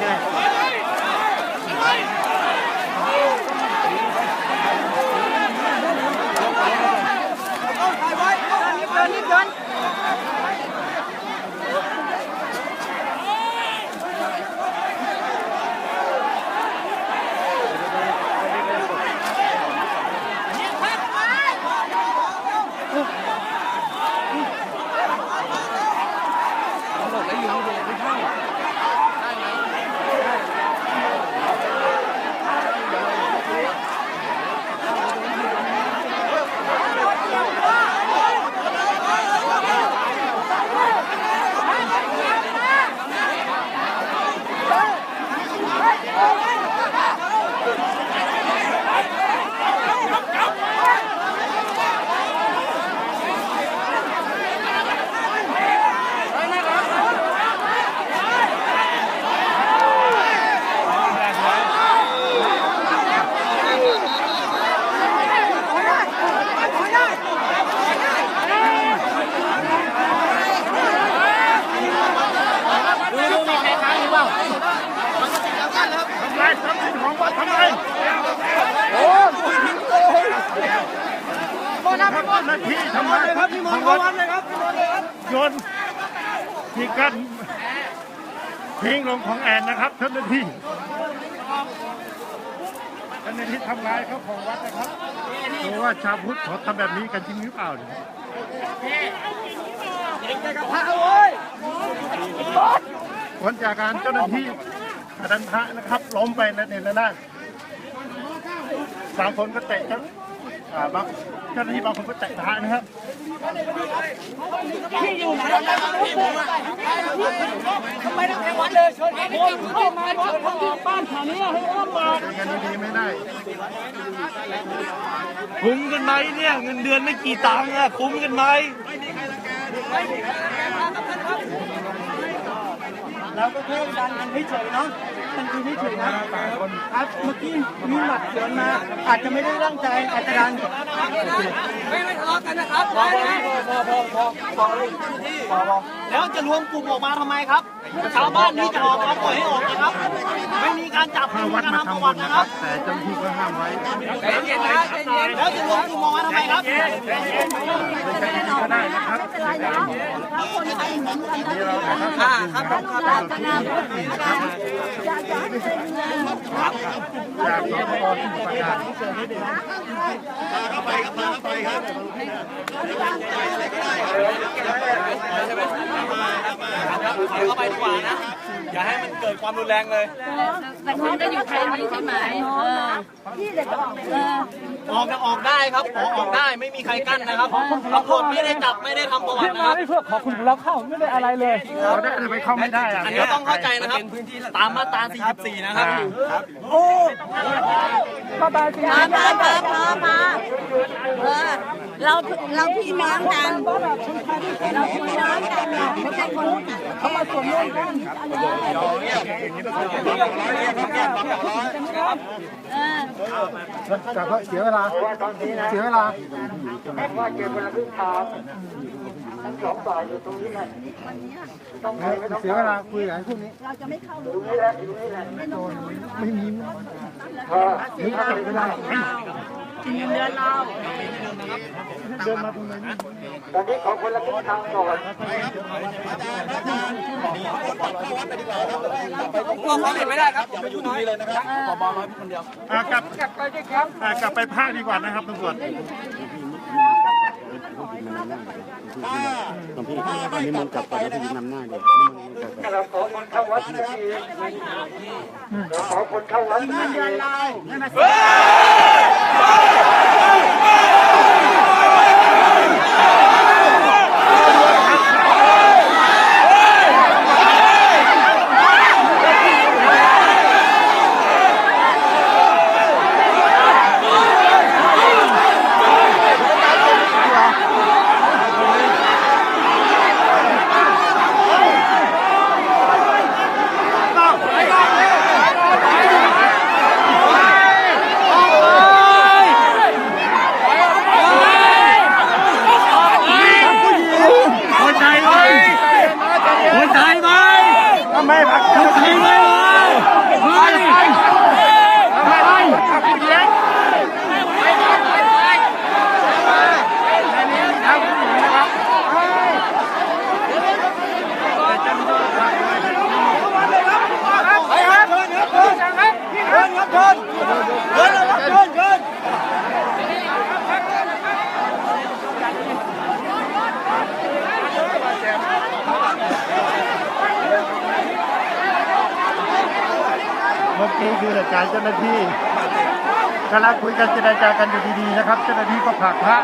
เเจ้าหน้าที่ทำไรครับที่มองวัดเลยครับโยนที่กั้นทิ้งลงของแอนนะครับเจ้าหน้าที่เจ้าหน้าที่ทำลายเขาของวัดนะครับดูว่าชาวพุทธเขาทำแบบนี้กันจริงหรือเปล่าเนี่ยผลจากการเจ้าหน้าที่ดันพระนะครับ ล้มไปในในระนาดบางคนก็เตะครับอ่า บางเจ้าหน้าที่บางคนก็เตะพระนะครับทำไมต้องไปวัดเลยเชิญคนเข้ามาวัดเข้ามาบ้านแถวนี้ให้อ้อมมาเงินดีไม่ได้คุ้มกันไหมเนี่ยเงินเดือนไม่กี่ตังค์อะคุ้มกันไหม เราก็แค่ดันกันเฉยๆเนาะมันคือเฉยๆนะครับเมื่อกี้มีหมัดสวนมา อาจจะไม่ได้ตั้งใจอาจจะดันไม่ไม่ทะเลาะกันนะครับพอพอพอพอพอพอแล้วจะรวมกลุ่มออกมาทำไมครับ ชาวบ้านนี้จะออกมาปล่อยให้ออกนะครับ ไม่มีการจับถ้ากุมวัดการมาทำประทำบุวัญตินะนะคครัรับบแต่เจ้าหน้าที่ก็ห้ามไว้แล้วจะรวมกลุ่มออกมาทำไมครับก็ได้นะครับนี่เรานะครับอ่าครับผมครับจากสปปที่ประกาศเข้าไปดีกว่านะ อย่าให้มันเกิดความรุนแรงเลยแต่คุณจะอยู่แค่นี้ใช่ไหมพี่เออกเออออกจะออกได้ครับออกออกได้ไม่มีใครกั้นนะครับตำรวจไม่ได้จับไม่ได้ทำประวัตินะครับเพื่อขอคุณเราเข้าไม่ได้อะไรเลยเราได้ไปเข้าไม่ได้อะอันนี้ต้องเข้าใจนะครับ ตามมาตรา 44 นะครับก็บายสิมามามามามาเออเราเราพี่น้องกันเราพี่น้องกันเนี่ยไม่ใช่คนเขามาสวมร่วมกันเออแต่ก็เสียเวลาเสียเวลาเสียเวลาคุยกับไอ้พวกนี้เราจะไม่เข้ารู้ไม่มีนี่จับไม่ได้กินเงินเดือนเราเดินมาตรงไหนนี่กลัวความผิดไม่ได้ครับอย่าไปยุ่งตรงนี้เลยนะครับขอบอน้อยคนเดียวกลับกลับไปครับกลับไปภาคดีกว่านะครับตำรวจ หลวงพี่อันนี้มันกลับไปแล้วพี่นำหน้าเดี๋ยวกินเงินเดือนเราไม่มาเสียหัวใจไหมหัวใจไหมทำไมพักหัวใจไหม เมื่อกี้คือเหตุการณ์เจ้าหน้าที่กำลังคุยกันเจรจากันอยู่ดีๆนะครับ เจ้าหน้าที่ก็ผลักพระ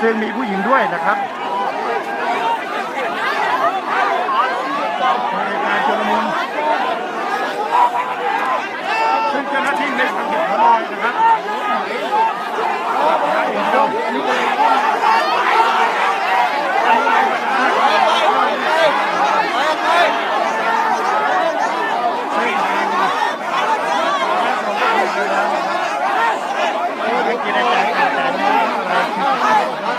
ซึ่งมีผู้หญิงด้วยนะครับเหตุการณ์ชุลมุนซึ่งเจ้าหน้าที่ไม่ทำเด็ดขาดเลยนะครับเจรจากันแต่ไม่ได้อะไร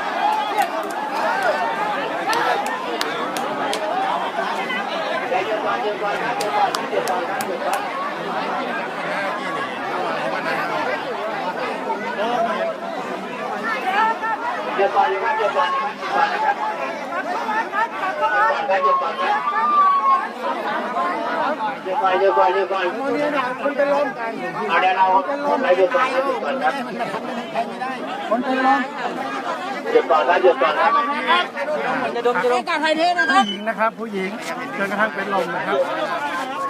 เดี๋ยวก่อนเดี๋ยวก่อนเดี๋ยวก่อนคนเป็นลมเอาเดี๋ยวเราไปหยุดก่อนหยุดก่อนครับคนเป็นลมหยุดก่อนครับหยุดก่อนครับ ให้การไทยเทศนะครับผู้หญิงนะครับ ผู้หญิงจนกระทั่งเป็นลมนะครับ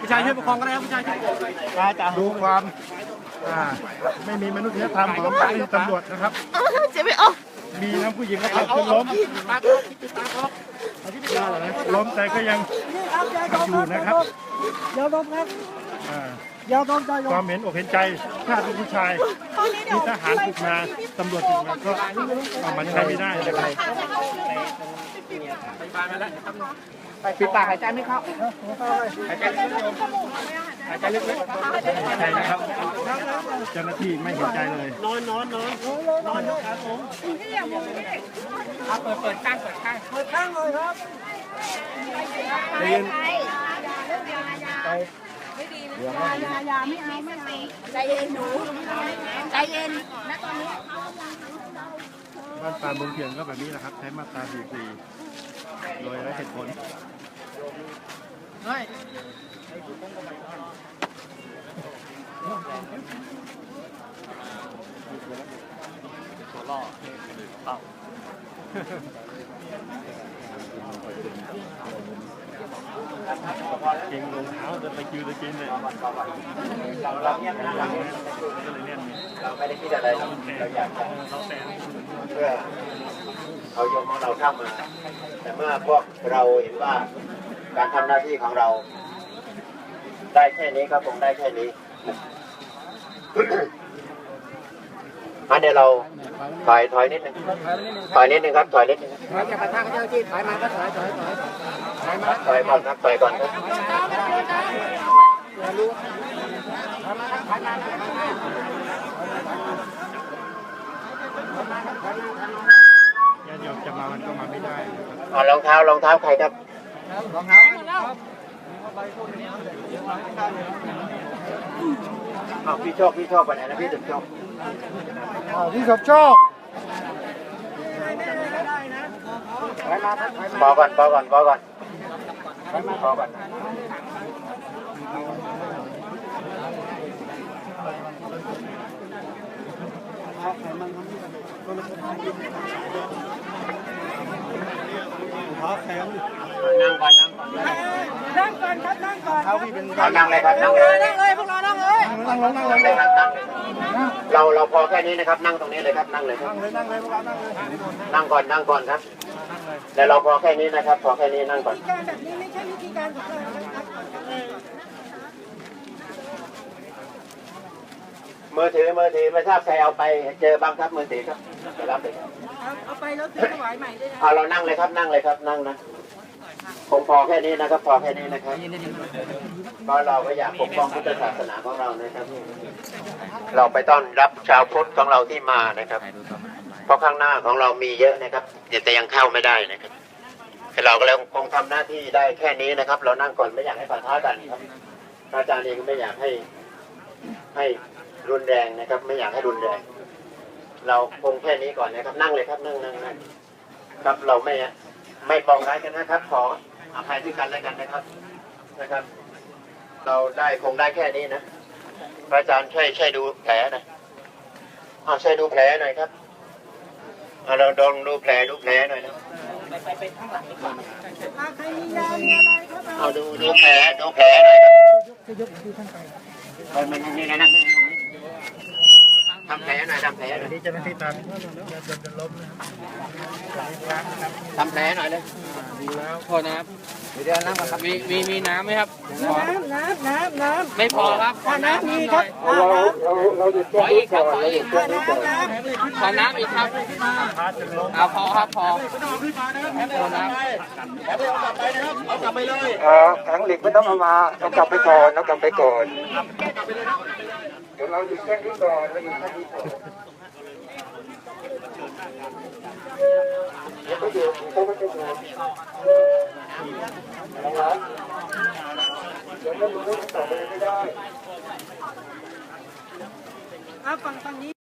ผู้ชายช่วยประคองก็ได้ครับผู้ชายช่วยดูความอ่าไม่มีมนุษยธรรมของเจ้าหน้าที่ตำรวจนะครับ เจะไม่ออกมีทั้งผู้หญิงและผู้ชายล้มล้มแต่ก็ยังอยู่นะครับเดี๋ยวลมครับ อ่าเดี๋ยวลมใจลความเห็นอกเห็นใจถ้าเป็นผู้ชายมีทหารฝึกมาตำรวจฝึกมาก็เอามันใช้ไม่ได้นะครับปิดปากหายใจไม่เข้าใช่นะครับเจ้าหน้าที่ไม่เห็นใจเลย ยายายาไม่เอาไม่เอาใจเย็นหนูใจเย็นนะตอนนี้มาตราบงเพียงก็แบบนี้แหละครับ ใช้มาตาสี่สีโดยไร้เหตุผลเฮ้ยตัล่อเป่า ก่งรองเท้าเดินไปคิวตะกินเลยเราเนี่ยไม่ได้เราไม่ได้คิดอะไรเราอยากจะเพื่อเอาโยมของเราเข้ามา แต่เมื่อพวกเราเห็นว่าการทำหน้าที่ของเรา ได้แค่นี้ครับผมได้แค่นี้ อันเดี๋ยวเราถอยถอยนิดนึงถอยนิดนึงครับถอยนิดนึงถอยจากประธานเจ้าที่ถอยมาก็ถอยถอยถอยถอยก่อนครับถอยก่อนครับญาติโยมจะมามันก็มาไม่ได้นะครับเอารองเท้ารองเท้าใครครับเอาพี่โชคพี่โชคไปไหนนะพี่สุดโชค พี่สมโชคปอก่อนปอก่อนปอก่อนปอก่อน นั่งก่อนนั่งก่อนนั่งก่อนครับนั่งก่อนครับเอานั่งเลยครับนั่งเลยนั่งเลยพวกเรานั่งเลยนั่งลงนั่งลนั่งงเลยครับนั่งเลยเราเราพอแค่นี้นะครับ นั่งตรงนี้เลยครับนั่งเลยครับนั่งเลยนั่งเลยพวกเรานั่งเลยนั่งก่อนนั่งก่อนครับแต่เราพอแค่นี้นะครับ พอแค่นี้นั่งก่อนการแบบนี้ไม่ใช่วิธีการของเรานะครับมือถือมือถือไม่ทราบใครเอาไปเจอบ้างครับมือถือครับไปรับเลยครับเอาเอาไปแล้วซื้อถวายใหม่ด้วยนะเอาเรานั่งเลยครับนั่งเลยครับนั่งนะ ผมพอแค่นี้นะครับพอแค่นี้นะครับเพราะเราก็อยากปกป้องพุทธศาสนาของเรานะครับ เราไปต้อนรับชาวพุทธของเราที่มานะครับ เพราะข้างหน้าของเรามีเยอะนะครับแต่ยังเข้าไม่ได้นะครับเราก็เลยคงทำหน้าที่ได้แค่นี้นะครับ เรานั่งก่อนไม่อยากให้ปะทะกันครับอาจารย์เองก็ไม่อยากให้ให้รุนแรงนะครับ ไม่อยากให้รุนแรง เราคงแค่นี้ก่อนนะครับ นั่งเลยครับนั่งนั่งนั่งครับเราไม่ไม่ปองร้ายกันนะครับขอ อภัยด้วยกันแล้วกันนะครับนะครับ เราได้คงได้แค่นี้นะพระอาจารย์ช่วยช่วยดูแผลหน่อยเอาช่วยดูแผลหน่อยครับเอาเราลองดูแผลดูแผลหน่อยนะอ่าใครมียามีอะไรครับเอาเอาดูดูแผลดูแผลหน่อยครับไปมันนี่นะนั่ง ทำแผลหน่อยทำแผลหน่อยนี่เจ้าหน้าที่ตามจะล้มนะครับทำแผลหน่อยเลยพอนะครับมีมีมีน้ำไหมครับน้ำน้ำน้ำน้ไม่พอครับำอ่าน้ำมีครับอ่าน้ำขออีกครับขออีกอ่าน้ำน้ำขอน้ำอีกครับเอาพอครับพอพอน้ำเออแข็งเหล็กไม่ต้องเอามาต้องกลับไปก่อนต้องกลับไปก่อนเดี๋ยวเราอยู่แค่นี้ก่อนเราอยู่แค่นี้ก่อนเดี๋ยวไปอยู่เขาก็จะอยู่นะครับเดี๋ยวไม่รู้ต่อไปไม่ได้อ่าฝั่งฝั่งนี้